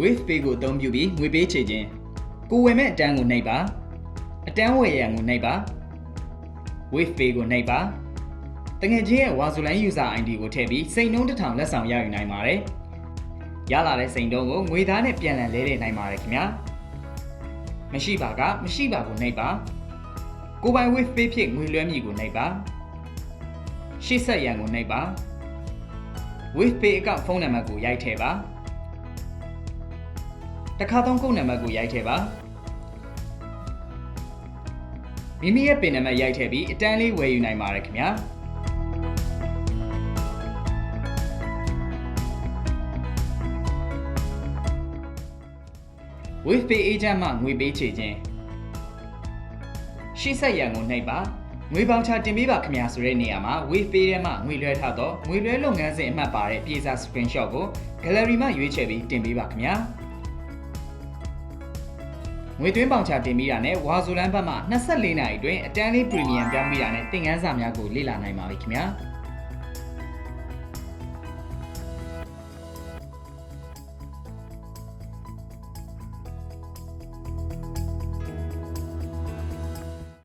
Wave Pay ကိုအသုံးပြုပြီးငွေပေးချေခြင်းကိုဝယ်မဲ့အတန်းကိုနှိပ်ပါအတန်းဝယ်ရန်ကိုနှိပ်ပါ Wave Pay ကိုနှိပ်ပါတငယ်ချင်းရဲ့ Wazoline user ID ကိုထည့်ပြီးစိန်နှုန်းတစ်ထောင်လက်ဆောင်ရယူနိုင်ပါတယ်ရလာတဲ့စိန်နှုန်းကိုငွေသားနဲ့ပြန်လည်လဲလှယ်နိုင်ပါတယ်ခင်ဗျာမရှိပါကမရှိပါကိုနှိပ်ပါကိုပိုင် Wave Pay ဖြင့်ငွေလွှဲမည်ကိုနှိပ်ပါရှေ့ဆက်ရန်ကိုနှိပ်ပါ Wave Pay အကောင့်ဖုန်းနံပါတ်ကိုရိုက်ထည့်ပါ တစ်ခါသုံးကုတ်နံပါတ်ကိုရိုက်ထည့်ပါမိမိရဲ့ပင်နံပါတ်ရိုက်ထည့်ပြီးအတန်းလေးဝယ်ယူနိုင်ပါတယ်ခင်ဗျာ Wave Pay agent မှငွေပေးချေခြင်းရှေ့ဆက်ရန်ကိုနှိပ်ပါငွေပေါင်ချတင်ပေးပါခင်ဗျာဆိုတဲ့နေရာမှာ Wave Pay ထဲမှာငွေလွှဲထားတော့ငွေလွှဲလုပ်ငန်းစဉ်အမှတ်ပါတဲ့ပြေစာ screenshot ကို gallery မှာရွေးချယ်ပြီးတင်ပေးပါခင်ဗျာ ငွေသွင်းပေါင်ချတင်ပြီးတာနဲ့ဝါဇိုလန်ဘတ်မှာ24နာရီအတွင်းအတန်းလေး premium ပြောင်းပြီးတာနဲ့သင်ခန်းစာများကိုလေ့လာနိုင်ပါပြီခင်ဗျာ